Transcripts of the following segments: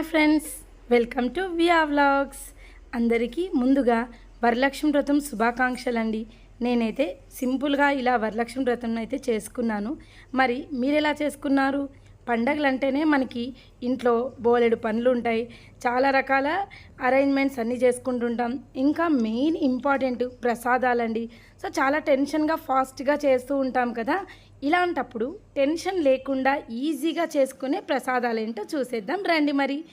Hi friends welcome to Via vlogs. అందరికీ ముందుగా వరలక్ష్మి వ్రతం శుభాకాంక్షలు అండి నేనైతే సింపుల్గా ఇలా వరలక్ష్మి వ్రతం అయితే చేసుకున్నాను. మరి మీరు ఎలా చేసుకున్నారు? పండగలు అంటేనే మనకి ఇంట్లో బోలెడు పనులు ఉంటాయి చాలా రకాల అరేంజ్మెంట్స్ అన్నీ చేసుకుంటుంటాం. ఇంకా మెయిన్ ఇంపార్టెంట్ ప్రసాదాలండి. సో చాలా టెన్షన్గా ఫాస్ట్గా చేస్తూ ఉంటాం కదా. ఇలాంటప్పుడు టెన్షన్ లేకుండా ఈజీగా చేసుకునే ప్రసాదాలు ఏంటో చూసేద్దాం. రండి మరి.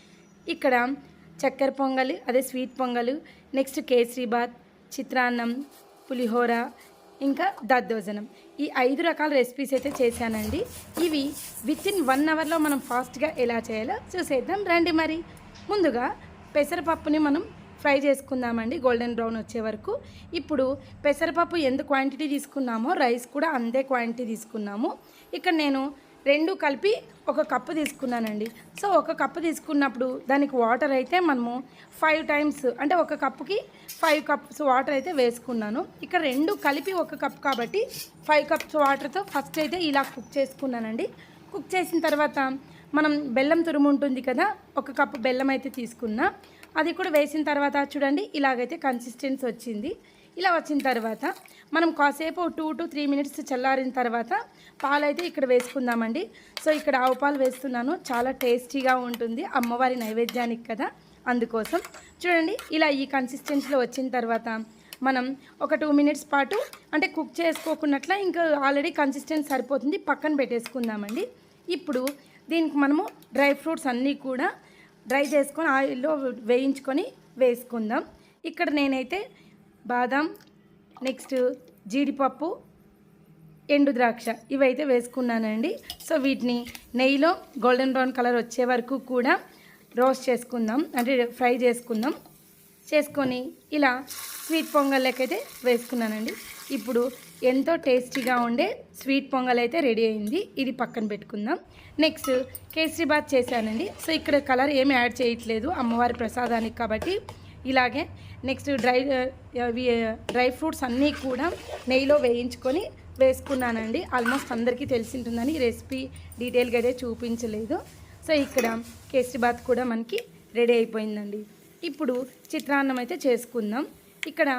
ఇక్కడ చక్కెర పొంగల్ అదే స్వీట్ పొంగలు నెక్స్ట్ కేసరీబాత్ చిత్రాన్నం పులిహోర ఇంకా దద్దోజనం. ఈ ఐదు రకాల రెసిపీస్ అయితే చేశానండి. ఇవి విత్ ఇన్ వన్ అవర్లో మనం ఫాస్ట్గా ఎలా చేయాలో చూసేద్దాం. రండి మరి. ముందుగా పెసరపప్పుని మనం ఫ్రై చేసుకుందామండి. గోల్డెన్ బ్రౌన్ వచ్చే వరకు. ఇప్పుడు పెసరపప్పు ఎంత క్వాంటిటీ తీసుకున్నామో రైస్ కూడా అంతే క్వాంటిటీ తీసుకున్నాము. ఇక్కడ నేను రెండు కలిపి ఒక కప్పు తీసుకున్నానండి. సో ఒక కప్పు తీసుకున్నప్పుడు దానికి వాటర్ అయితే మనము ఫైవ్ టైమ్స్ అంటే ఒక కప్పుకి ఫైవ్ కప్స్ వాటర్ అయితే వేసుకున్నాను. ఇక్కడ రెండు కలిపి ఒక కప్ కాబట్టి ఫైవ్ కప్స్ వాటర్తో ఫస్ట్ అయితే ఇలా కుక్ చేసుకున్నానండి. కుక్ చేసిన తర్వాత మనం బెల్లం తురుము ఉంటుంది కదా ఒక కప్పు బెల్లం అయితే తీసుకున్నా. అది కూడా వేసిన తర్వాత చూడండి ఇలాగైతే కన్సిస్టెన్సీ వచ్చింది. ఇలా వచ్చిన తర్వాత మనం కాసేపు టూ టు త్రీ మినిట్స్ చల్లారిన తర్వాత పాలైతే ఇక్కడ వేసుకుందామండి. సో ఇక్కడ ఆవు పాలు వేస్తున్నాను. చాలా టేస్టీగా ఉంటుంది. అమ్మవారి నైవేద్యానికి కదా అందుకోసం. చూడండి ఇలా ఈ కన్సిస్టెన్సీలో వచ్చిన తర్వాత మనం ఒక టూ మినిట్స్ పాటు అంటే కుక్ చేసుకోకున్నట్ల ఇంకా ఆల్రెడీ కన్సిస్టెన్సీ సరిపోతుంది. పక్కన పెట్టేసుకుందామండి. ఇప్పుడు దీనికి మనము డ్రై ఫ్రూట్స్ అన్నీ కూడా డ్రై చేసుకొని ఆయిల్లో వేయించుకొని వేసుకుందాం. ఇక్కడ నేనైతే బాదం నెక్స్ట్ జీడిపప్పు ఎండు ద్రాక్ష. ఇవైతే వేసుకున్నానండి. సో వీటిని నెయ్యిలో గోల్డెన్ బ్రౌన్ కలర్ వచ్చే వరకు కూడా రోస్ట్ చేసుకుందాం. అంటే ఫ్రై చేసుకుందాం. చేసుకొని ఇలా స్వీట్ పొంగల్ లెక్కైతే వేసుకున్నానండి. ఇప్పుడు ఎంతో టేస్టీగా ఉండే స్వీట్ పొంగల్ అయితే రెడీ అయింది. ఇది పక్కన పెట్టుకుందాం. నెక్స్ట్ కేసరీబాత్ చేశానండి. సో ఇక్కడ కలర్ ఏమి యాడ్ చేయట్లేదు అమ్మవారి ప్రసాదానికి కాబట్టి. ఇలాగే నెక్స్ట్ డ్రై డ్రై ఫ్రూట్స్ అన్నీ కూడా నెయ్యిలో వేయించుకొని వేసుకున్నానండి. ఆల్మోస్ట్ అందరికీ తెలిసి ఉంటుందని రెసిపీ డీటెయిల్గా అయితే చూపించలేదు. సో ఇక్కడ కేసరిబాత్ కూడా మనకి రెడీ అయిపోయిందండి. ఇప్పుడు చిత్రాన్నం అయితే చేసుకుందాం. ఇక్కడ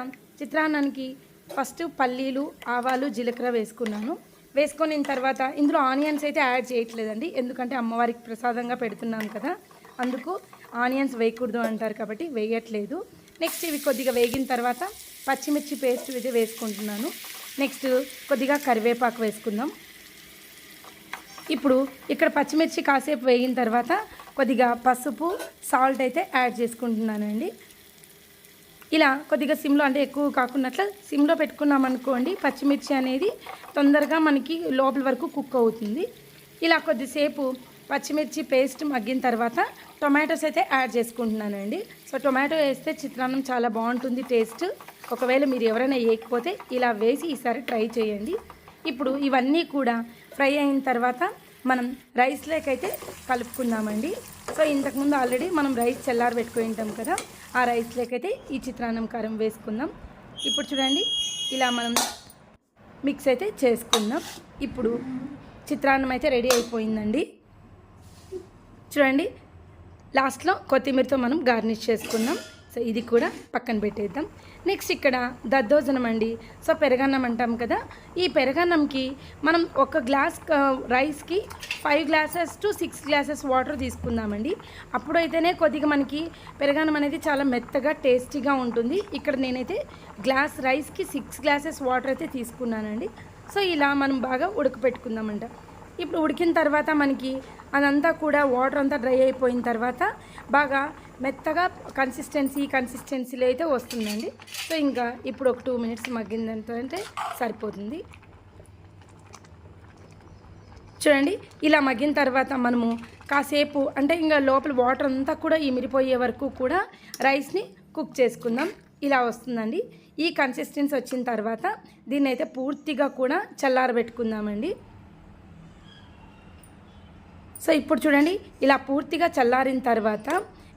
చిత్రాన్నానికి ఫస్ట్ పల్లీలు ఆవాలు జీలకర్ర వేసుకున్నాను. వేసుకొని తర్వాత ఇందులో ఆనియన్స్ అయితే యాడ్ చేయట్లేదండి. ఎందుకంటే అమ్మవారికి ప్రసాదంగా పెడుతున్నాం కదా. అందుకు ఆనియన్స్ వేయకూడదు అంటారు కాబట్టి వేయట్లేదు. నెక్స్ట్ ఇవి కొద్దిగా వేగిన తర్వాత పచ్చిమిర్చి పేస్ట్ ఇది వేసుకుంటున్నాను. నెక్స్ట్ కొద్దిగా కరివేపాకు వేసుకుందాం. ఇప్పుడు ఇక్కడ పచ్చిమిర్చి కాసేపు వేగిన తర్వాత కొద్దిగా పసుపు సాల్ట్ అయితే యాడ్ చేసుకుంటున్నానండి ఇలా కొద్దిగా సిమ్లో అంటే ఎక్కువ కాకున్నట్ల సిమ్లో పెట్టుకున్నాం అనుకోండి పచ్చిమిర్చి అనేది తొందరగా మనకి లోపల వరకు కుక్ అవుతుంది. ఇలా కొద్దిసేపు పచ్చిమిర్చి పేస్ట్ మగ్గిన తర్వాత టొమాటోస్ అయితే యాడ్ చేసుకుంటున్నానండి. సో టొమాటో వేస్తే చిత్రాన్నం చాలా బాగుంటుంది టేస్ట్. ఒకవేళ మీరు ఎవరైనా వేయకపోతే ఇలా వేసి ఈసారి ట్రై చేయండి. ఇప్పుడు ఇవన్నీ కూడా ఫ్రై అయిన తర్వాత మనం రైస్లోకైతే కలుపుకుందామండి. సో ఇంతకుముందు ఆల్రెడీ మనం రైస్ చల్లారి పెట్టుకుని ఉంటాం కదా ఆ రైస్లోకైతే ఈ చిత్రాన్నం కారం వేసుకుందాం. ఇప్పుడు చూడండి ఇలా మనం మిక్స్ అయితే చేసుకుందాం. ఇప్పుడు చిత్రాన్నం అయితే రెడీ అయిపోయిందండి. చూడండి లాస్ట్లో కొత్తిమీరతో మనం గార్నిష్ చేసుకుందాం సో ఇది కూడా పక్కన పెట్టేద్దాం. నెక్స్ట్ ఇక్కడ దద్దోజనం అండి. సో పెరగన్నం అంటాం కదా. ఈ పెరగన్నంకి మనం ఒక గ్లాస్ రైస్కి five glasses to six glasses water తీసుకుందామండి. అప్పుడైతేనే కొద్దిగా మనకి పెరగన్నం అనేది చాలా మెత్తగా టేస్టీగా ఉంటుంది. ఇక్కడ నేనైతే గ్లాస్ రైస్కి సిక్స్ గ్లాసెస్ వాటర్ అయితే తీసుకున్నానండి. సో ఇలా మనం బాగా ఉడకపెట్టుకుందామంట. ఇప్పుడు ఉడికిన తర్వాత మనకి అదంతా కూడా వాటర్ అంతా డ్రై అయిపోయిన తర్వాత బాగా మెత్తగా కన్సిస్టెన్సీ కన్సిస్టెన్సీలో అయితే వస్తుందండి. సో ఇంకా ఇప్పుడు ఒక టూ మినిట్స్ మగ్గిందంటే అంటే సరిపోతుంది. చూడండి ఇలా మగ్గిన తర్వాత మనము కాసేపు అంటే ఇంకా లోపల వాటర్ అంతా కూడా ఇమిరిపోయే వరకు కూడా రైస్ని కుక్ చేసుకుందాం. ఇలా వస్తుందండి. ఈ కన్సిస్టెన్సీ వచ్చిన తర్వాత దీన్ని అయితే పూర్తిగా కూడా చల్లారబెట్టుకుందామండి. సో ఇప్పుడు చూడండి ఇలా పూర్తిగా చల్లారిన తర్వాత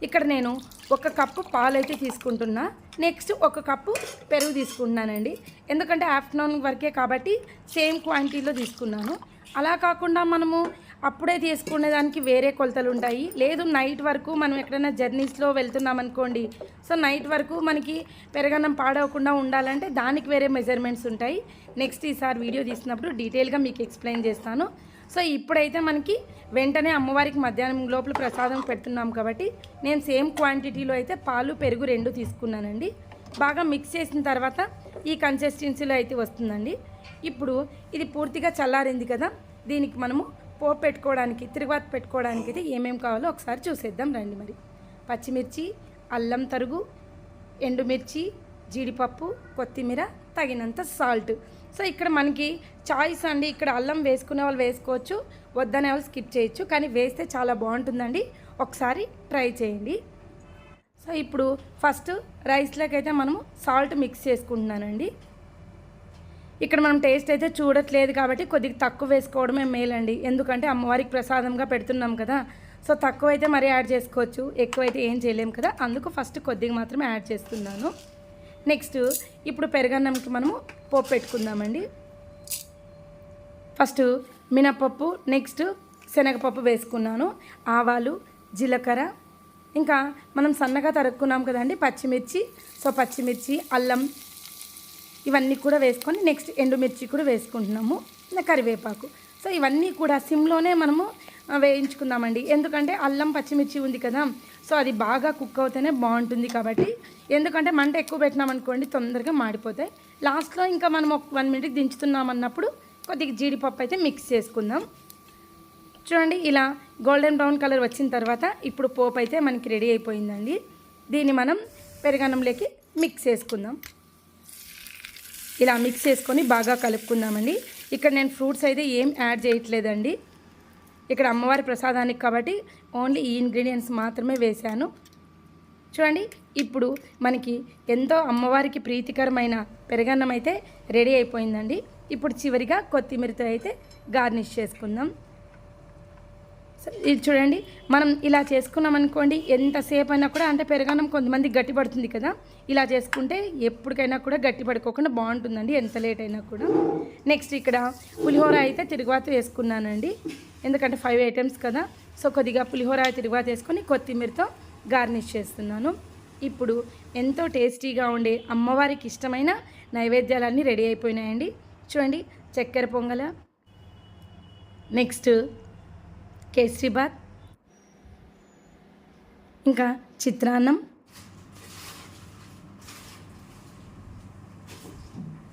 ఇక్కడ నేను ఒక కప్పు పాలు అయితే తీసుకుంటున్నా. నెక్స్ట్ ఒక కప్పు పెరుగు తీసుకుంటున్నానండి. ఎందుకంటే ఆఫ్టర్నూన్ వరకే కాబట్టి సేమ్ క్వాంటిటీలో తీసుకున్నాను. అలా కాకుండా మనము అప్పుడే తీసుకునే దానికి వేరే కొలతలు ఉంటాయి. లేదు నైట్ వరకు మనం ఎక్కడైనా జర్నీస్లో వెళ్తున్నాం అనుకోండి. సో నైట్ వరకు మనకి పెరగన్నం పాడవకుండా ఉండాలంటే దానికి వేరే మెజర్మెంట్స్ ఉంటాయి. నెక్స్ట్ ఈసారి వీడియో తీసినప్పుడు డీటెయిల్గా మీకు ఎక్స్ప్లెయిన్ చేస్తాను. సో ఇప్పుడైతే మనకి వెంటనే అమ్మవారికి మధ్యాహ్నం లోపల ప్రసాదం పెడుతున్నాం కాబట్టి నేను సేమ్ క్వాంటిటీలో అయితే పాలు పెరుగు రెండు తీసుకున్నానండి. బాగా మిక్స్ చేసిన తర్వాత ఈ కన్సిస్టెన్సీలో అయితే వస్తుందండి. ఇప్పుడు ఇది పూర్తిగా చల్లారింది కదా దీనికి మనము పోపు పెట్టుకోవడానికి తిరుగుబాతు పెట్టుకోవడానికి అయితే ఏమేమి కావాలో ఒకసారి చూసేద్దాం రండి మరి. పచ్చిమిర్చి అల్లం తరుగు ఎండుమిర్చి జీడిపప్పు కొత్తిమీర తగినంత సాల్ట్. సో ఇక్కడ మనకి చాయిస్ అండి. ఇక్కడ అల్లం వేసుకునే వాళ్ళు వేసుకోవచ్చు వద్దనే వాళ్ళు స్కిప్ చేయొచ్చు. కానీ వేస్తే చాలా బాగుంటుందండి. ఒకసారి ట్రై చేయండి. సో ఇప్పుడు ఫస్ట్ రైస్లోకి అయితే మనము సాల్ట్ మిక్స్ చేసుకుంటున్నానండి. ఇక్కడ మనం టేస్ట్ అయితే చూడట్లేదు కాబట్టి కొద్దిగా తక్కువ వేసుకోవడమే మేలండి ఎందుకంటే అమ్మవారికి ప్రసాదంగా పెడుతున్నాం కదా. సో తక్కువ అయితే మరీ యాడ్ చేసుకోవచ్చు. ఎక్కువ అయితే ఏం చేయలేము కదా. అందుకు ఫస్ట్ కొద్దిగా మాత్రమే యాడ్ చేస్తున్నాను. నెక్స్ట్ ఇప్పుడు పెరగన్నంకి మనము పోపు పెట్టుకుందామండి. ఫస్ట్ మినపప్పు నెక్స్ట్ శనగపప్పు వేసుకున్నాను. ఆవాలు జీలకర్ర. ఇంకా మనం సన్నగా తరుక్కున్నాం కదండి పచ్చిమిర్చి. సో పచ్చిమిర్చి అల్లం ఇవన్నీ కూడా వేసుకొని నెక్స్ట్ ఎండుమిర్చి కూడా వేసుకుంటున్నాము. కరివేపాకు. సో ఇవన్నీ కూడా సిమ్లోనే మనము వేయించుకుందామండి. ఎందుకంటే అల్లం పచ్చిమిర్చి ఉంది కదా సో అది బాగా కుక్ అవుతేనే బాగుంటుంది కాబట్టి. ఎందుకంటే మంట ఎక్కువ పెట్టినాం అనుకోండి తొందరగా మాడిపోతాయి. లాస్ట్లో ఇంకా మనం ఒక వన్ మినిట్కి దించుతున్నాం అన్నప్పుడు కొద్దిగా జీడిపప్పు అయితే మిక్స్ చేసుకుందాం. చూడండి ఇలా గోల్డెన్ బ్రౌన్ కలర్ వచ్చిన తర్వాత ఇప్పుడు పోపు అయితే మనకి రెడీ అయిపోయిందండి. దీన్ని మనం పెరుగన్నంలోకి మిక్స్ చేసుకుందాం. ఇలా మిక్స్ చేసుకొని బాగా కలుపుకుందామండి. ఇక్కడ నేను ఫ్రూట్స్ అయితే ఏం యాడ్ చేయట్లేదండి. ఇక్కడ అమ్మవారి ప్రసాదానికి కాబట్టి ఓన్లీ ఈ ఇంగ్రీడియంట్స్ మాత్రమే వేశాను. చూడండి ఇప్పుడు మనకి ఎంతో అమ్మవారికి ప్రీతికరమైన పెరగన్నం అయితే రెడీ అయిపోయిందండి. ఇప్పుడు చివరిగా కొత్తిమీరతో అయితే గార్నిష్ చేసుకుందాం. సో ఇది చూడండి మనం ఇలా చేసుకున్నాం అనుకోండి ఎంతసేపు అయినా కూడా అంటే పెరగన్నం కొంతమంది గట్టి పడుతుంది కదా ఇలా చేసుకుంటే ఎప్పటికైనా కూడా గట్టి పడుకోకుండా బాగుంటుందండి ఎంత లేట్ అయినా కూడా. నెక్స్ట్ ఇక్కడ పులిహోర అయితే తిరుగుబాతు వేసుకున్నానండి. ఎందుకంటే ఫైవ్ ఐటమ్స్ కదా. సో కొద్దిగా పులిహోర తిరుగుబాతు చేసుకొని కొత్తిమీరతో గార్నిష్ చేస్తున్నాను. ఇప్పుడు ఎంతో టేస్టీగా ఉండే అమ్మవారికి ఇష్టమైన నైవేద్యాలన్నీ రెడీ అయిపోయినాయండి. చూడండి చక్కెర పొంగల. నెక్స్ట్ కేసరీబాత్ ఇంకా చిత్రాన్నం.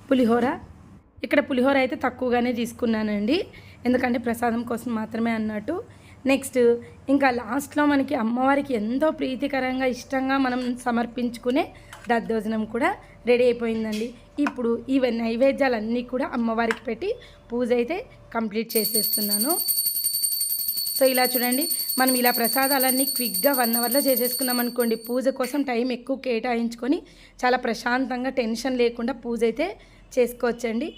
పులిహోర. ఇక్కడ పులిహోర అయితే తక్కువగానే తీసుకున్నానండి. ఎందుకంటే ప్రసాదం కోసం మాత్రమే అన్నట్టు. నెక్స్ట్ ఇంకా లాస్ట్లో మనకి అమ్మవారికి ఎంతో ప్రీతికరంగా ఇష్టంగా మనం సమర్పించుకునే దద్దోజనం కూడా రెడీ అయిపోయిందండి. ఇప్పుడు ఈ నైవేద్యాలన్నీ కూడా అమ్మవారికి పెట్టి పూజ అయితే కంప్లీట్ చేసేస్తున్నాను. సో ఇలా చూడండి మనం ఇలా ప్రసాదాలన్నీ క్విక్గా వన్ అవర్లో చేసేసుకున్నాం అనుకోండి పూజ కోసం టైం ఎక్కువ కేటాయించుకొని చాలా ప్రశాంతంగా టెన్షన్ లేకుండా పూజ అయితే చేసుకోవచ్చండి.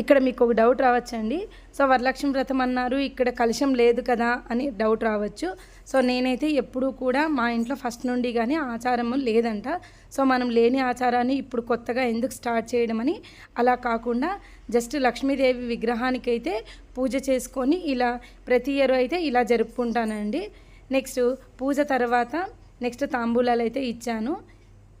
ఇక్కడ మీకు ఒక డౌట్ రావచ్చండి. సో వరలక్ష్మి వ్రతం అన్నారు ఇక్కడ కలుషం లేదు కదా అని డౌట్ రావచ్చు. సో నేనైతే ఎప్పుడూ కూడా మా ఇంట్లో ఫస్ట్ నుండి కానీ ఆచారము లేదంట. సో మనం లేని ఆచారాన్ని ఇప్పుడు కొత్తగా ఎందుకు స్టార్ట్ చేయడం అని అలా కాకుండా జస్ట్ లక్ష్మీదేవి విగ్రహానికి అయితే పూజ చేసుకొని ఇలా ప్రతి ఇయర్ అయితే ఇలా జరుపుకుంటానండి. నెక్స్ట్ పూజ తర్వాత నెక్స్ట్ తాంబూలాలు అయితే ఇచ్చాను.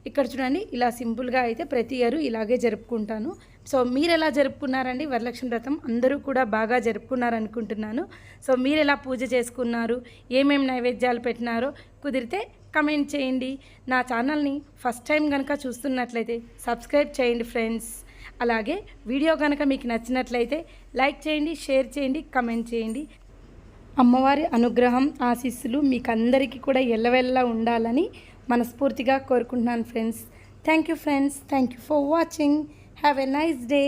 ఇక్కడ చూడండి ఇలా సింపుల్గా అయితే ప్రతి ఇయర్ ఇలాగే జరుపుకుంటాను. సో మీరు ఎలా జరుపుకున్నారండి? వరలక్ష్మి వ్రతం అందరూ కూడా బాగా జరుపుకున్నారనుకుంటున్నాను. సో మీరు ఎలా పూజ చేసుకున్నారు? ఏమేమి నైవేద్యాలు పెట్టినారో కుదిరితే కమెంట్ చేయండి. నా ఛానల్ని ఫస్ట్ టైం కనుక చూస్తున్నట్లయితే సబ్స్క్రైబ్ చేయండి ఫ్రెండ్స్. అలాగే వీడియో కనుక మీకు నచ్చినట్లయితే లైక్ చేయండి షేర్ చేయండి కమెంట్ చేయండి. అమ్మవారి అనుగ్రహం ఆశీస్సులు మీకు అందరికీ కూడా ఎల్లవెల్లా ఉండాలని మనస్ఫూర్తిగా కోరుకుంటున్నాను friends thank you friends thank you for watching have a nice day